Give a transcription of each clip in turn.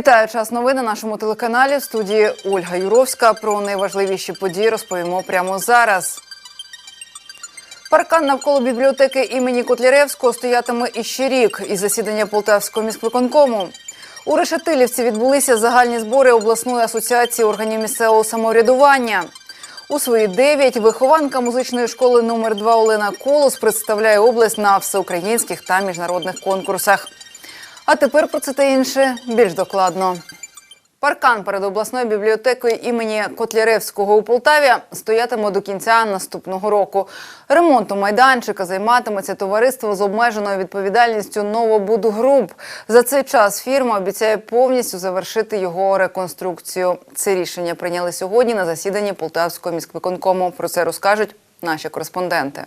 Вітаю час новин на нашому телеканалі. В студії Ольга Юровська. Про найважливіші події розповімо прямо зараз. Паркан навколо бібліотеки імені Котляревського стоятиме іще рік із засідання Полтавського міськвиконкому. У Решетилівці відбулися загальні збори обласної асоціації органів місцевого самоврядування. У свої дев'ять вихованка музичної школи номер 2 Олена Колос представляє область на всеукраїнських та міжнародних конкурсах. А тепер про це та інше більш докладно. Паркан перед обласною бібліотекою імені Котляревського у Полтаві стоятиме до кінця наступного року. Ремонтом майданчика займатиметься товариство з обмеженою відповідальністю Новобудгруп. За цей час фірма обіцяє повністю завершити його реконструкцію. Це рішення прийняли сьогодні на засіданні Полтавського міськвиконкому. Про це розкажуть наші кореспонденти.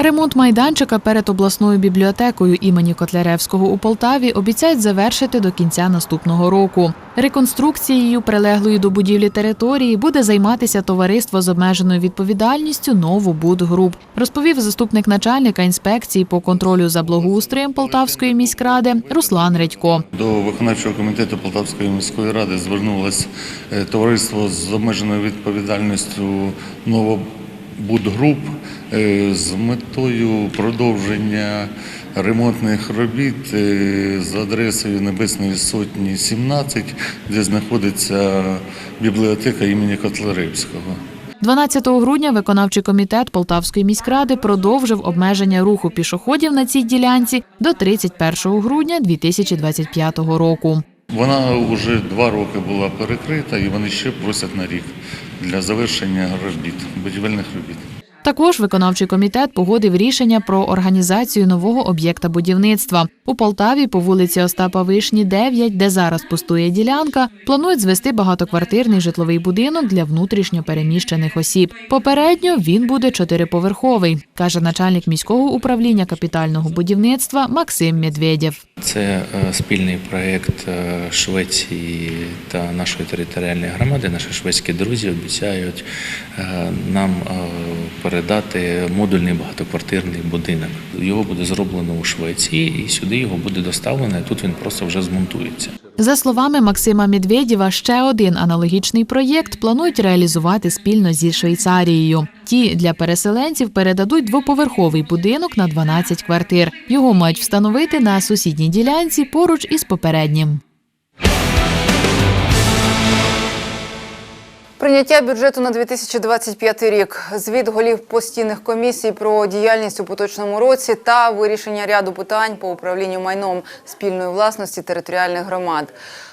Ремонт майданчика перед обласною бібліотекою імені Котляревського у Полтаві обіцяють завершити до кінця наступного року. Реконструкцією прилеглої до будівлі території буде займатися товариство з обмеженою відповідальністю Новобудгруп, розповів заступник начальника інспекції по контролю за благоустроєм Полтавської міськради Руслан Редько. До виконавчого комітету Полтавської міської ради звернулось е, товариство з обмеженою відповідальністю Новобудгруп е, з метою продовження ремонтних робіт е, за адресою Небесної Сотні 17, де знаходиться бібліотека імені Котляревського. 12 грудня виконавчий комітет Полтавської міськради продовжив обмеження руху пішоходів на цій ділянці до 31 грудня 2025 року. Вона вже два роки була перекрита і вони ще просять на рік для завершення робіт, будівельних робіт. Також виконавчий комітет погодив рішення про організацію нового об'єкта будівництва. У Полтаві по вулиці Остапа Вишні, 9, де зараз пустує ділянка, планують звести багатоквартирний житловий будинок для внутрішньо переміщених осіб. Попередньо він буде чотириповерховий, каже начальник міського управління капітального будівництва Максим Медведєв. Це е, спільний проєкт е, Швеції та нашої територіальної громади. Наші шведські друзі обіцяють е, нам передати модульний багатоквартирний будинок. Його буде зроблено у Швеції, і сюди його буде доставлено. і Тут він просто вже змонтується. За словами Максима Медведєва, ще один аналогічний проєкт планують реалізувати спільно зі Швейцарією. Ті для переселенців передадуть двоповерховий будинок на 12 квартир. Його мають встановити на сусідній ділянці поруч із попереднім. Прийняття бюджету на 2025 рік, звіт голів постійних комісій про діяльність у поточному році та вирішення ряду питань по управлінню майном спільної власності територіальних громад.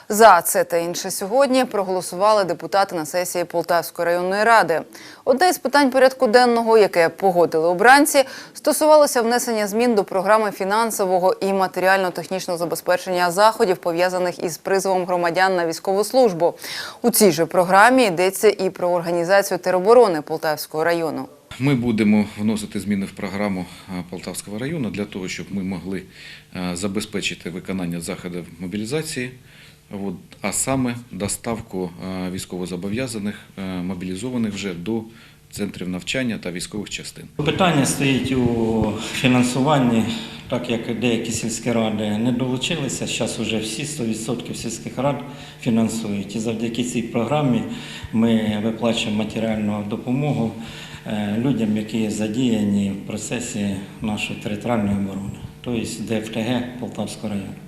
За це та інше сьогодні проголосували депутати на сесії Полтавської районної ради. Одне із питань порядку денного, яке погодили обранці, стосувалося внесення змін до програми фінансового і матеріально-технічного забезпечення заходів, пов'язаних із призовом громадян на військову службу. У цій же програмі йдеться і про організацію тероборони Полтавського району. Ми будемо вносити зміни в програму е, Полтавського району для того, щоб ми могли е, забезпечити виконання заходів мобілізації, а саме доставку е, військовозобов'язаних, е, мобілізованих вже до центрів навчання та військових частин. Питання стоїть у фінансуванні, так як деякі сільські ради не долучилися. Зараз вже всі 100% сільських рад фінансують. І завдяки цій програмі ми виплачуємо матеріальну допомогу е, людям, які задіяні в процесі нашої територіальної оборони, тобто ДФТГ Полтавського району.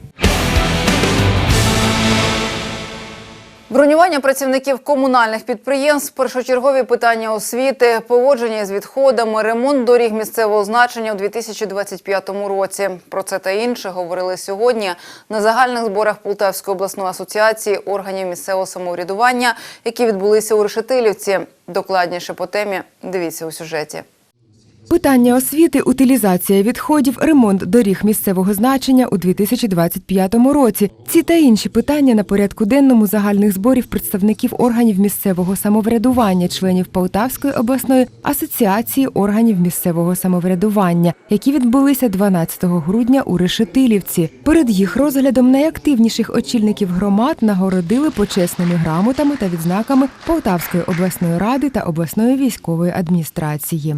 Бронювання працівників комунальних підприємств, першочергові питання освіти, поводження з відходами, ремонт доріг місцевого значення у 2025 році. Про це та інше говорили сьогодні на загальних зборах Полтавської обласної асоціації органів місцевого самоврядування, які відбулися у Решетилівці. Докладніше по темі дивіться у сюжеті. Питання освіти, утилізація відходів, ремонт доріг місцевого значення у 2025 році. Ці та інші питання на порядку денному загальних зборів представників органів місцевого самоврядування, членів Полтавської обласної асоціації органів місцевого самоврядування, які відбулися 12 грудня у Решетилівці. Перед їх розглядом найактивніших очільників громад нагородили почесними грамотами та відзнаками Полтавської обласної ради та обласної військової адміністрації.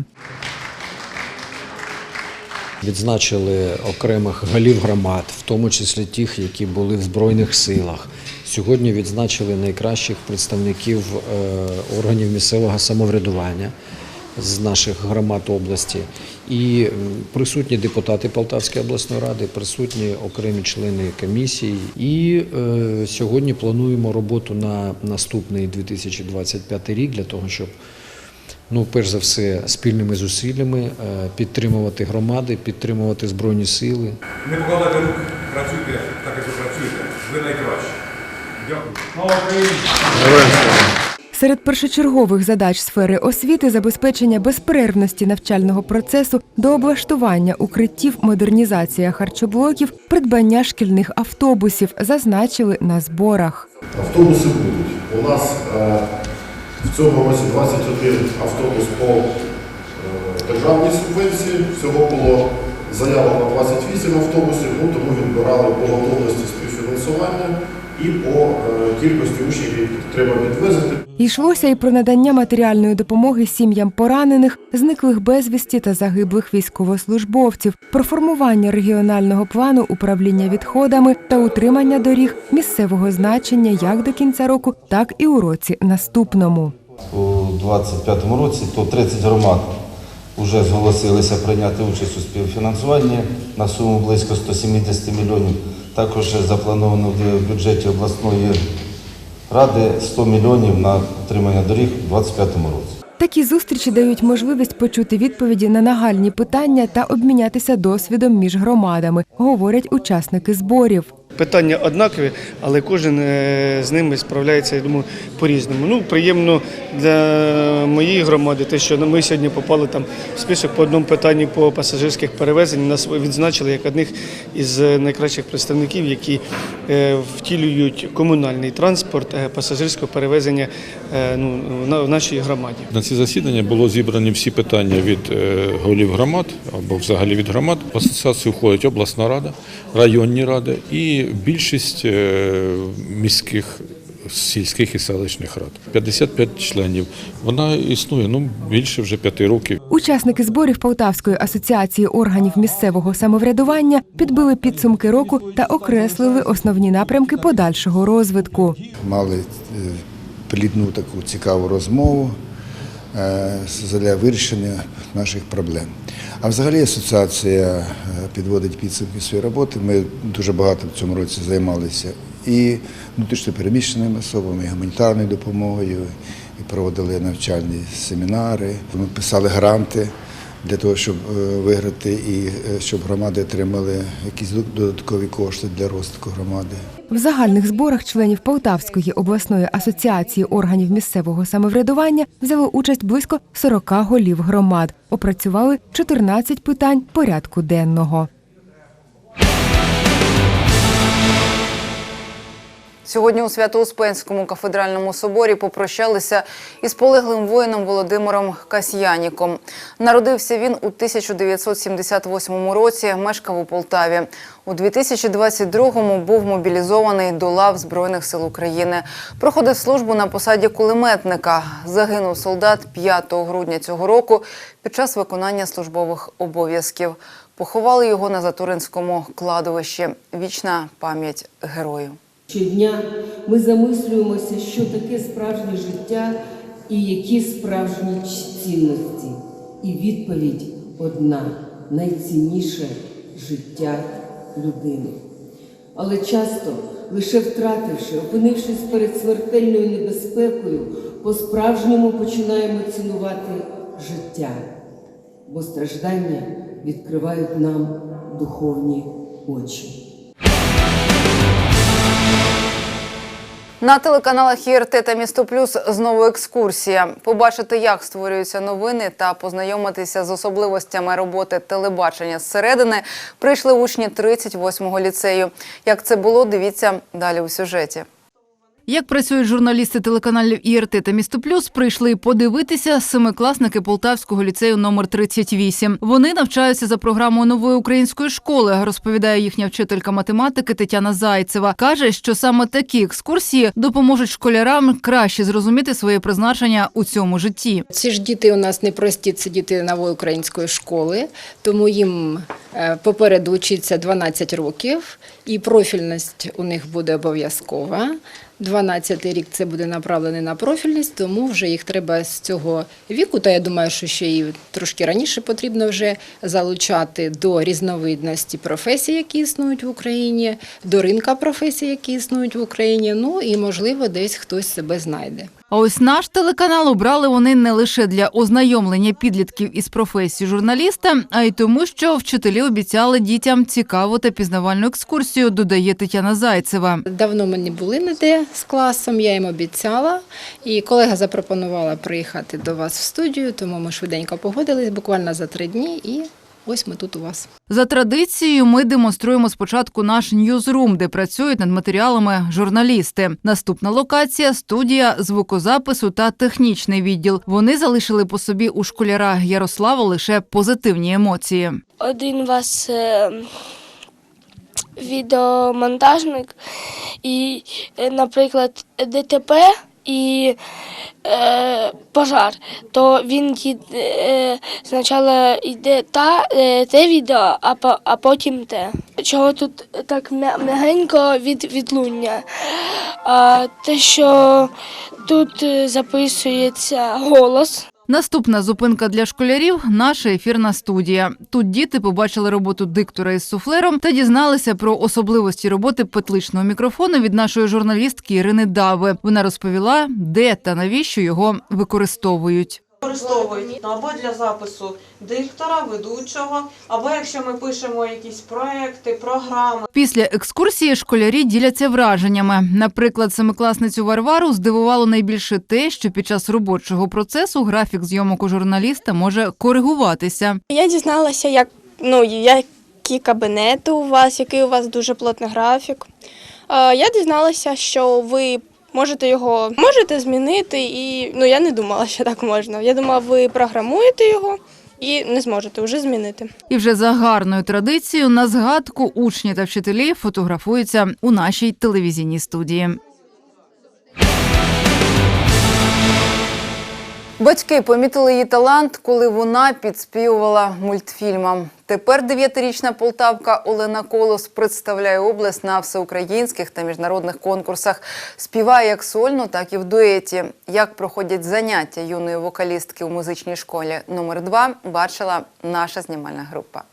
Відзначили окремих голів громад, в тому числі тих, які були в Збройних силах. Сьогодні відзначили найкращих представників е, органів місцевого самоврядування з наших громад області. І присутні депутати Полтавської обласної ради, присутні окремі члени комісії. І е, сьогодні плануємо роботу на наступний 2025 рік для того, щоб ну, перш за все, спільними зусиллями е, підтримувати громади, підтримувати збройні сили. Не покладайте рук, працюйте так, як ви працюєте. Ви найкращі. Дякую. Серед першочергових задач сфери освіти забезпечення безперервності навчального процесу до облаштування укриттів, модернізація харчоблоків, придбання шкільних автобусів зазначили на зборах. Автобуси будуть. У нас е, в цьому році 21 автобус по е, державній субвенції. Всього було заявок на 28 автобусів, ну, тому відбирали по готовності співфінансування і по е, кількості учнів, які треба підвезти. Йшлося і про надання матеріальної допомоги сім'ям поранених, зниклих безвісті та загиблих військовослужбовців, про формування регіонального плану управління відходами та утримання доріг місцевого значення як до кінця року, так і у році наступному. у 2025 році, то 30 громад вже зголосилися прийняти участь у співфінансуванні на суму близько 170 мільйонів. Також заплановано в бюджеті обласної ради 100 мільйонів на утримання доріг у 2025 році. Такі зустрічі дають можливість почути відповіді на нагальні питання та обмінятися досвідом між громадами, говорять учасники зборів. Питання однакові, але кожен е, з ними справляється, я думаю, по-різному. Ну, приємно для моєї громади, те, що ми сьогодні попали там в список по одному питанню по пасажирських перевезень. Нас відзначили як одних із найкращих представників, які е, втілюють комунальний транспорт е, пасажирського перевезення е, ну, в нашій громаді. На ці засідання було зібрані всі питання від е, голів громад або взагалі від громад. В асоціацію входить обласна рада, районні ради і більшість е, міських. Сільських і селищних рад 55 членів. Вона існує ну більше вже п'яти років. Учасники зборів Полтавської асоціації органів місцевого самоврядування підбили підсумки року та окреслили основні напрямки подальшого розвитку. Мали е, плідну таку цікаву розмову для вирішення наших проблем. А взагалі асоціація е, підводить підсумки своєї роботи. Ми дуже багато в цьому році займалися і внутрішньопереміщеними особами, і гуманітарною допомогою, і проводили навчальні семінари. Ми писали гранти для того, щоб е, виграти і е, щоб громади отримали якісь додаткові кошти для розвитку громади. В загальних зборах членів Полтавської обласної асоціації органів місцевого самоврядування взяло участь близько 40 голів громад. Опрацювали 14 питань порядку денного. Сьогодні у Свято-Успенському кафедральному соборі попрощалися із полеглим воїном Володимиром Касьяніком. Народився він у 1978 році, мешкав у Полтаві. У 2022-му був мобілізований до лав Збройних сил України. Проходив службу на посаді кулеметника. Загинув солдат 5 грудня цього року під час виконання службових обов'язків. Поховали його на Затуринському кладовищі. Вічна пам'ять герою. Щодня ми замислюємося, що таке справжнє життя і які справжні цінності. І відповідь одна найцінніше життя людини. Але часто, лише втративши, опинившись перед смертельною небезпекою, по-справжньому починаємо цінувати життя, бо страждання відкривають нам духовні очі. На телеканалах ІРТ та Місто Плюс знову екскурсія. Побачити, як створюються новини та познайомитися з особливостями роботи телебачення зсередини прийшли учні 38-го ліцею. Як це було, дивіться далі у сюжеті. Як працюють журналісти телеканалів ІРТ та Місто Плюс, прийшли подивитися семикласники Полтавського ліцею номер 38. Вони навчаються за програмою нової української школи, розповідає їхня вчителька математики Тетяна Зайцева. Каже, що саме такі екскурсії допоможуть школярам краще зрозуміти своє призначення у цьому житті. Ці ж діти у нас не прості, це діти нової української школи, тому їм е, попереду вчиться 12 років, і профільність у них буде обов'язкова. 12 рік це буде направлений на профільність, тому вже їх треба з цього віку, та я думаю, що ще і трошки раніше потрібно вже залучати до різновидності професій, які існують в Україні, до ринка професій, які існують в Україні. Ну і можливо, десь хтось себе знайде. А ось наш телеканал обрали вони не лише для ознайомлення підлітків із професії журналіста, а й тому, що вчителі обіцяли дітям цікаву та пізнавальну екскурсію, додає Тетяна Зайцева. Давно ми не були ніде з класом, я їм обіцяла. І колега запропонувала приїхати до вас в студію, тому ми швиденько погодились буквально за три дні, і ось ми тут у вас. За традицією, ми демонструємо спочатку наш ньюзрум, де працюють над матеріалами журналісти. Наступна локація студія звукозапису та технічний відділ. Вони залишили по собі у школяра Ярослава лише позитивні емоції. один у вас е, відеомонтажник і, е, наприклад, ДТП і е, пожар, то він е, спочатку йде та, е, те відео, а, по- а потім те. Чого тут так м'ягенько від відлуння? А те, що тут е, записується голос. Наступна зупинка для школярів наша ефірна студія. Тут діти побачили роботу диктора із суфлером та дізналися про особливості роботи петличного мікрофону від нашої журналістки Ірини Дави. Вона розповіла, де та навіщо його використовують. Використовують ну, або для запису диктора, ведучого, або якщо ми пишемо якісь проекти, програми. Після екскурсії школярі діляться враженнями. Наприклад, семикласницю Варвару здивувало найбільше те, що під час робочого процесу графік зйомок у журналіста може коригуватися. Я дізналася, як ну які кабінети у вас, який у вас дуже плотний графік. Е, Я дізналася, що ви можете його можете змінити, і ну я не думала, що так можна. Я думала, ви програмуєте його і не зможете вже змінити. І вже за гарною традицією на згадку учні та вчителі фотографуються у нашій телевізійній студії. Батьки помітили її талант, коли вона підспівувала мультфільмам. Тепер дев'ятирічна полтавка Олена Колос представляє область на всеукраїнських та міжнародних конкурсах. Співає як сольно, так і в дуеті. Як проходять заняття юної вокалістки у музичній школі номер 2 бачила наша знімальна група.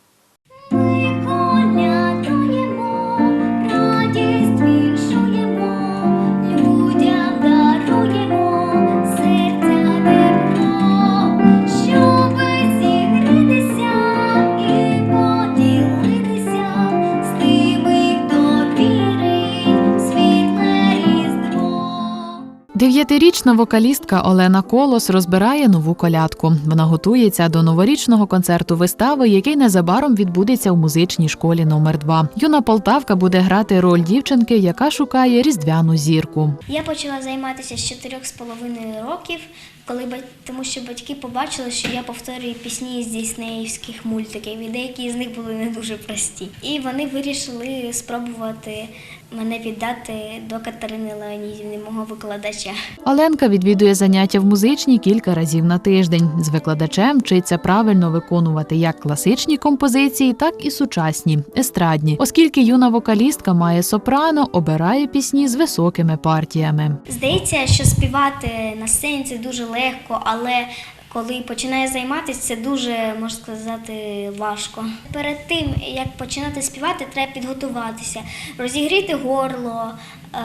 Дев'ятирічна вокалістка Олена Колос розбирає нову колядку. Вона готується до новорічного концерту вистави, який незабаром відбудеться у музичній школі номер 2 Юна Полтавка буде грати роль дівчинки, яка шукає різдвяну зірку. Я почала займатися з чотирьох з половиною років, коли тому що батьки побачили, що я повторюю пісні з діснеївських мультиків, і деякі з них були не дуже прості. І вони вирішили спробувати мене віддати до Катерини Леонідівни, мого викладача. Оленка відвідує заняття в музичній кілька разів на тиждень. З викладачем вчиться правильно виконувати як класичні композиції, так і сучасні естрадні, оскільки юна вокалістка має сопрано, обирає пісні з високими партіями. Здається, що співати на сцені це дуже легко, але коли починає займатися, це дуже можна сказати важко. Перед тим як починати співати, треба підготуватися, розігріти горло, е,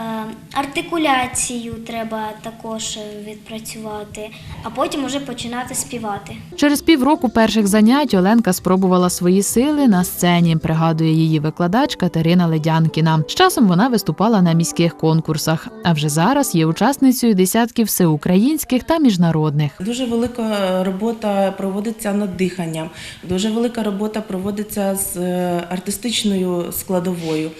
артикуляцію треба також відпрацювати, а потім уже починати співати. Через півроку перших занять Оленка спробувала свої сили на сцені. Пригадує її викладач Катерина Ледянкіна. З часом вона виступала на міських конкурсах, а вже зараз є учасницею десятків всеукраїнських та міжнародних. Дуже велика робота проводиться над диханням, дуже велика робота проводиться з е, артистичною складовою.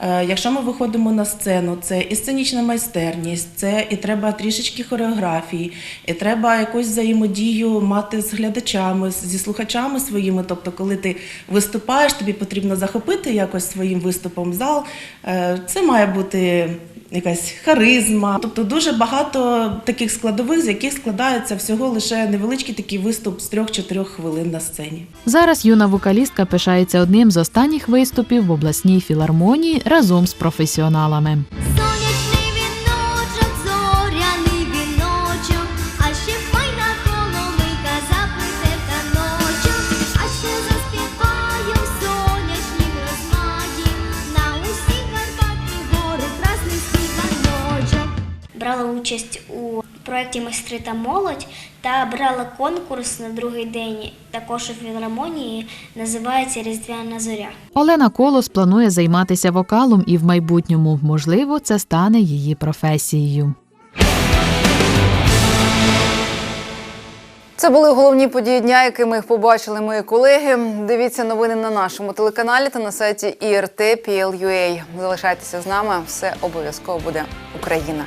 Е, Якщо ми виходимо на сцену, це і сценічна майстерність, це і треба трішечки хореографії, і треба якусь взаємодію мати з глядачами, зі слухачами своїми. Тобто, коли ти виступаєш, тобі потрібно захопити якось своїм виступом зал. Е, Це має бути якась харизма. Тобто дуже багато таких складових, з яких складається всього лише невеличкий такий виступ з трьох-чотирьох хвилин на сцені. Зараз юна вокалістка пишається одним з останніх виступів в обласній філармонії разом з професіоналами. Проєкті Майстри та молодь та брала конкурс на другий день, також у філармонії, називається Різдвяна зоря. Олена Колос планує займатися вокалом і в майбутньому. Можливо, це стане її професією. Це були головні події дня, якими їх побачили мої колеги. Дивіться новини на нашому телеканалі та на сайті IRT.PL.UA. Залишайтеся з нами. Все обов'язково буде Україна.